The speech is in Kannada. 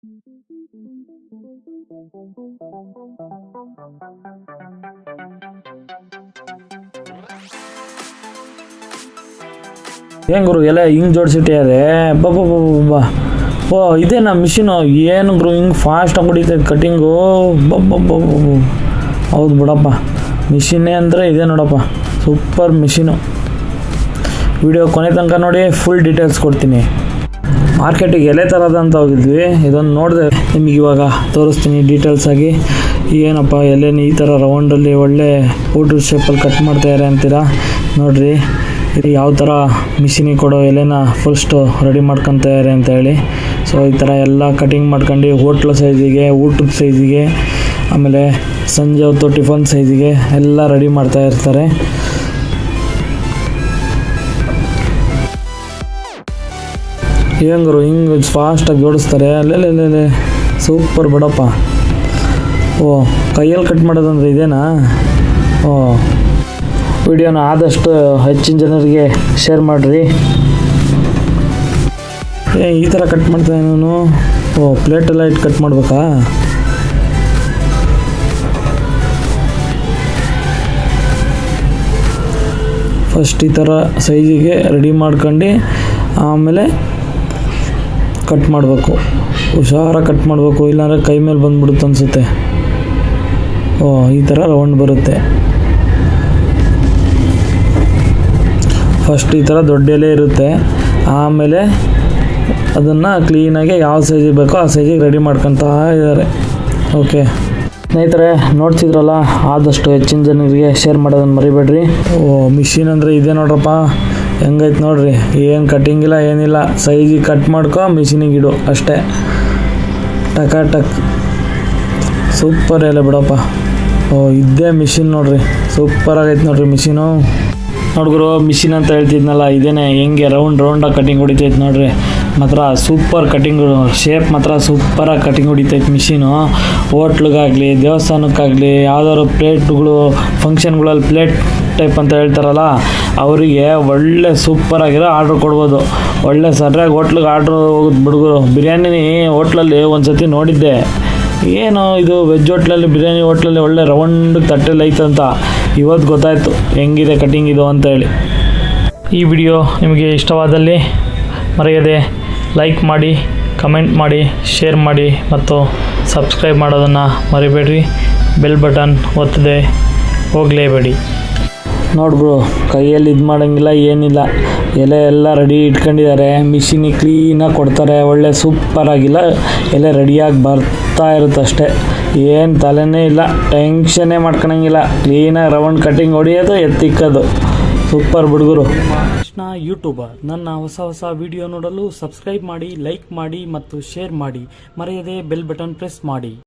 ಏನ್ ಗುರು ಎಲ್ಲ ಹಿಂಗೆ ಜೋಡಿಸಿಟ್ಟಾರೆ ಬಬ್ಬ ಓ ಇದೇನಾ ಮಿಷಿನು. ಏನು ಗುರು, ಹಿಂಗೆ ಫಾಸ್ಟ್ ಹೊಡಿತೈತೆ ಕಟಿಂಗು ಹೌದು ಬಿಡಪ್ಪ. ಮಿಷಿನ್ನೇ ಅಂದರೆ ಇದೆ ನೋಡಪ್ಪ. Super machine. ವಿಡಿಯೋ ಕೊನೆ ತನಕ ನೋಡಿ ಫುಲ್ ಡೀಟೇಲ್ಸ್ ಕೊಡ್ತೀನಿ. ಮಾರ್ಕೆಟಿಗೆ ಎಲೆ ಥರದ ಅಂತ ಹೋಗಿದ್ವಿ. ಇದೊಂದು ನೋಡಿದೆ ನಿಮಗೆ ಇವಾಗ ತೋರಿಸ್ತೀನಿ ಡೀಟೇಲ್ಸ್ ಆಗಿ. ಏನಪ್ಪ, ಎಲೆನ ಈ ಥರ ರೌಂಡಲ್ಲಿ ಒಳ್ಳೆ ಊಟದ ಶೇಪಲ್ಲಿ ಕಟ್ ಮಾಡ್ತಾಯಿದ್ದಾರೆ ಅಂತೀರಾ? ನೋಡಿರಿ ಇದು ಯಾವ ಥರ ಮಿಷಿನಿಗೆ ಕೊಡೋ ಎಲೆನ ಫಸ್ಟು ರೆಡಿ ಮಾಡ್ಕೊತಾರೆ ಅಂತ ಹೇಳಿ. ಸೊ ಈ ಥರ ಎಲ್ಲ ಕಟಿಂಗ್ ಮಾಡ್ಕೊಂಡು ಹೋಟ್ಲ್ ಸೈಜಿಗೆ ಊಟದ ಸೈಜಿಗೆ ಆಮೇಲೆ ಸಂಜೆ ಹೊತ್ತು ಟಿಫನ್ ಸೈಜಿಗೆ ಎಲ್ಲ ರೆಡಿ ಮಾಡ್ತಾ ಇರ್ತಾರೆ. ಹೆಂಗರು ಹಿಂಗೆ ಫಾಸ್ಟಾಗಿ ಜೋಡಿಸ್ತಾರೆ ಅಲ್ಲೇ ಸೂಪರ್ ಬಿಡಪ್ಪ. ಓ, ಕೈಯಲ್ಲಿ ಕಟ್ ಮಾಡೋದಂದ್ರೆ ಇದೇನಾ? ಓ, ವಿಡಿಯೋನ ಆದಷ್ಟು ಹೆಚ್ಚಿನ ಜನರಿಗೆ ಶೇರ್ ಮಾಡಿರಿ. ಏ, ಈ ಥರ ಕಟ್ ಮಾಡ್ತಾನೆ ನಾನು. ಓ ಪ್ಲೇಟೆಲ್ಲ ಇಟ್ಟು ಕಟ್ ಮಾಡ್ಬೇಕಾ? ಫಸ್ಟ್ ಈ ಥರ ಸೈಜಿಗೆ ರೆಡಿ ಮಾಡ್ಕೊಂಡು, ಆಮೇಲೆ ಕಟ್ ಮಾಡಬೇಕು. ಹುಷಾರಾಗಿ ಕಟ್ ಮಾಡಬೇಕು. ಇಲ್ಲಾಂದರೆ ಕೈ ಮೇಲೆ ಬಂದ್ಬಿಡುತ್ತೆ ಅನಿಸುತ್ತೆ. ಓ, ಈ ಥರ ರೌಂಡ್ ಬರುತ್ತೆ. ಫಸ್ಟ್ ಈ ಥರ ದೊಡ್ಡ ಎಲೆ ಇರುತ್ತೆ. ಆಮೇಲೆ ಅದನ್ನು ಕ್ಲೀನಾಗಿ ಯಾವ ಸೈಜಿಗೆ ಬೇಕೋ ಆ ಸೈಜಿಗೆ ರೆಡಿ ಮಾಡ್ಕೊತಾ ಇದ್ದಾರೆ. ಓಕೆ ಸ್ನೇಹಿತರೆ, ನೋಡ್ತಿದ್ರಲ್ಲ? ಆದಷ್ಟು ಹೆಚ್ಚಿನ ಜನರಿಗೆ ಶೇರ್ ಮಾಡೋದನ್ನು ಮರಿಬೇಡ್ರಿ. ಓ ಮಿಷಿನ್ ಅಂದರೆ ಇದೆ ನೋಡ್ರಪ್ಪ. ಹೆಂಗೈತೆ ನೋಡ್ರಿ, ಏನು ಕಟ್ಟಿಂಗ್ ಇಲ್ಲ, ಏನಿಲ್ಲ. ಸೈಜಿಗೆ ಕಟ್ ಮಾಡ್ಕೊ ಮಿಷಿನಿಗೆ ಇಡು, ಅಷ್ಟೇ. ಟಕ ಟಕ್. ಸೂಪರ್ ಎಲ್ಲ ಬಿಡಪ್ಪ. ಓ ಇದೇ ಮಿಷಿನ್ ನೋಡ್ರಿ. ಸೂಪರ್ ಆಗೈತೆ ನೋಡ್ರಿ ಮಿಷಿನು ನೋಡ್ಗುರು ಮಿಷಿನ್ ಅಂತ ಹೇಳ್ತಿದ್ನಲ್ಲ, ಇದೇನೆ ಹೆಂಗೆ ರೌಂಡ್ ರೌಂಡಾಗಿ ಕಟಿಂಗ್ ಹೊಡಿತೈತೆ ನೋಡ್ರಿ. ಮಾತ್ರ ಸೂಪರ್ ಕಟಿಂಗ್ ಶೇಪ್ ಮಾತ್ರ ಸೂಪರಾಗಿ ಕಟಿಂಗ್ ಹೊಡಿತೈತೆ ಮಿಷಿನು ಹೋಟ್ಲಿಗಾಗಲಿ, ದೇವಸ್ಥಾನಕ್ಕಾಗಲಿ, ಯಾವ್ದಾದ್ರು ಪ್ಲೇಟ್ಗಳು ಫಂಕ್ಷನ್ಗಳಲ್ಲಿ ಪ್ಲೇಟ್ ಟೈಪ್ ಅಂತ ಹೇಳ್ತಾರಲ್ಲ ಅವರಿಗೆ ಒಳ್ಳೆ ಸೂಪರ್ ಆಗಿರೋ ಆರ್ಡ್ರ್ ಕೊಡ್ಬೋದು. ಒಳ್ಳೆ ಸರಿಯಾಗಿ ಹೋಟ್ಲಿಗೆ ಆರ್ಡ್ರ್ ಹೋಗೋದು ಬಿಡುಗರು ಬಿರಿಯಾನಿ ಹೋಟ್ಲಲ್ಲಿ ಒಂದು ಸತಿ ನೋಡಿದ್ದೆ. ಏನು ಇದು ವೆಜ್ ಹೋಟ್ಲಲ್ಲಿ ಬಿರಿಯಾನಿ ಹೋಟ್ಲಲ್ಲಿ ಒಳ್ಳೆ ರೌಂಡ್ ತಟ್ಟೆಲಿ ಐತಂತ ಇವತ್ತು ಗೊತ್ತಾಯಿತು ಹೆಂಗಿದೆ ಕಟಿಂಗ್ ಇದು ಅಂತ ಹೇಳಿ. ಈ ವಿಡಿಯೋ ನಿಮಗೆ ಇಷ್ಟವಾದಲ್ಲಿ ಮರೆಯದೆ ಲೈಕ್ ಮಾಡಿ ಕಮೆಂಟ್ ಮಾಡಿ ಶೇರ್ ಮಾಡಿ ಮತ್ತು ಸಬ್ಸ್ಕ್ರೈಬ್ ಮಾಡೋದನ್ನು ಮರಿಬೇಡ್ರಿ. Bell button ಒತ್ತದೆ ಹೋಗಲೇಬೇಡಿ. ನೋಡ್ಬ್ರು ಕೈಯಲ್ಲಿ ಇದು ಮಾಡೋಂಗಿಲ್ಲ, ಏನಿಲ್ಲ. ಎಲೆ ಎಲ್ಲ ರೆಡಿ ಇಟ್ಕೊಂಡಿದ್ದಾರೆ ಮಿಷಿನಿಗೆ ಕ್ಲೀನಾಗಿ ಕೊಡ್ತಾರೆ. ಒಳ್ಳೆ ಸೂಪರ್ ಆಗಿಲ್ಲ. ಎಲೆ ರೆಡಿಯಾಗಿ ಬರ್ತಾ ಇರುತ್ತೆ ಅಷ್ಟೇ. ಏನು ತಲೆನೇ ಇಲ್ಲ. ಟೆನ್ಷನ್ನೇ ಮಾಡ್ಕೊಳಂಗಿಲ್ಲ ಕ್ಲೀನಾಗಿ ರೌಂಡ್ ಕಟ್ಟಿಂಗ್ ಹೊಡಿಯೋದು, ಎತ್ತಿಕ್ಕೋದು. ಸೂಪರ್ ಹುಡುಗರು ಕೃಷ್ಣ ಯೂಟ್ಯೂಬರ್ ನನ್ನ ಹೊಸ ಹೊಸ ವಿಡಿಯೋ ನೋಡಲು ಸಬ್ಸ್ಕ್ರೈಬ್ ಮಾಡಿ ಲೈಕ್ ಮಾಡಿ ಮತ್ತು ಶೇರ್ ಮಾಡಿ. ಮರೆಯದೆ ಬೆಲ್ ಬಟನ್ ಪ್ರೆಸ್ ಮಾಡಿ.